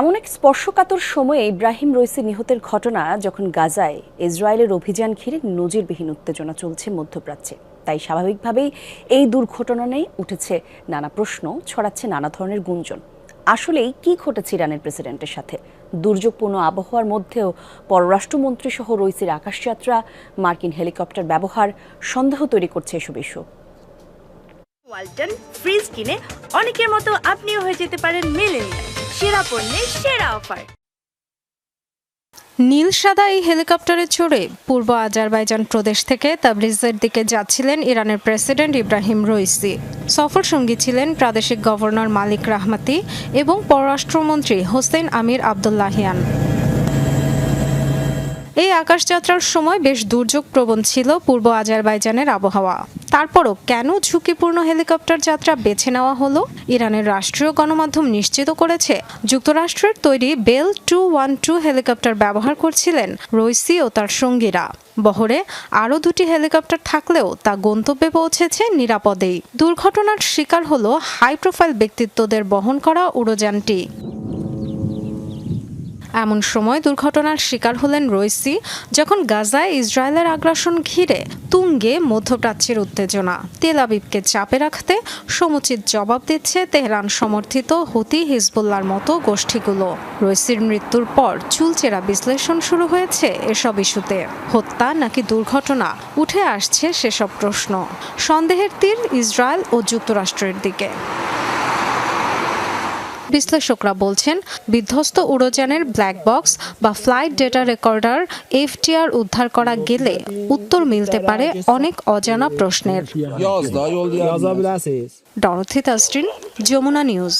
এমন এক স্পর্শকাতর সময়ে ইব্রাহিম রইসি নিহতের ঘটনা যখন গাজায় ইসরায়েলের অভিযান ঘিরে নজিরবিহীন উত্তেজনা চলছে মধ্যপ্রাচ্যে। তাই স্বাভাবিকভাবেই এই দুর্ঘটনা নিয়ে উঠেছে নানা প্রশ্ন, ছড়াচ্ছে নানা ধরনের গুঞ্জন। আসলেই কি ঘটেছে ইরানের প্রেসিডেন্টের সাথে? দুর্যোগপূর্ণ আবহাওয়ার মধ্যেও পররাষ্ট্রমন্ত্রী সহ রইসির আকাশযাত্রা, মার্কিন হেলিকপ্টার ব্যবহার, সন্দেহ তৈরি করছে এসব ইস্যু। ওয়ালটন, ফ্রিজ কিনে অনেকের মতো আপনিও হয়ে যেতে পারেন মিলেনিয়াল। সেরা সেরা অফার। নীল সাদা এই হেলিকপ্টারে চড়ে পূর্ব আজারবাইজান প্রদেশ থেকে তাবরিজের দিকে যাচ্ছিলেন ইরানের প্রেসিডেন্ট ইব্রাহিম রইসি। সফর সঙ্গী ছিলেন প্রাদেশিক গভর্নর মালিক রাহমাতি এবং পররাষ্ট্রমন্ত্রী হোসেন আমির আবদুল্লাহিয়ান। এই আকাশযাত্রার সময় বেশ দুর্যোগপ্রবণ ছিল পূর্ব আজারবাইজানের আবহাওয়া। তারপরও কেন ঝুঁকিপূর্ণ হেলিকপ্টার যাত্রা বেছে নেওয়া হলো? ইরানের রাষ্ট্রীয় গণমাধ্যম নিশ্চিত করেছে, যুক্তরাষ্ট্রের তৈরি Bell two one two helicopter ব্যবহার করছিলেন রইসি ও তার সঙ্গীরা। বহরে আরও দুটি হেলিকপ্টার থাকলেও তা গন্তব্যে পৌঁছেছে নিরাপদেই। দুর্ঘটনার শিকার হলো হাই প্রোফাইল ব্যক্তিত্বদের বহন করা উড়োযানটি এমন সময় দুর্ঘটনার শিকার হলেন রইসি, যখন গাজায় ইসরায়েলের আগ্রাসন ঘিরে তুঙ্গে মধ্যপ্রাচ্যের উত্তেজনা। তেল আবিবকে চাপে রাখতে সমুচিত জবাব দিচ্ছে তেহরান সমর্থিত হুতি হিজবুল্লার মতো গোষ্ঠীগুলো। রইসির মৃত্যুর পর চুলচেরা বিশ্লেষণ শুরু হয়েছে এসব ইস্যুতে। হত্যা নাকি দুর্ঘটনা? উঠে আসছে সেসব প্রশ্ন। সন্দেহের তীর ইসরায়েল ও যুক্তরাষ্ট্রের দিকে। বিশ্লেষকরা বলছেন বিধ্বস্ত উড়োযানের ব্ল্যাক বক্স বা ফ্লাইট ডেটা রেকর্ডার এফটিআর উদ্ধার করা গেলে উত্তর মিলতে পারে অনেক অজানা প্রশ্নের। ডরথি তাস্টিন যমুনা নিউজ.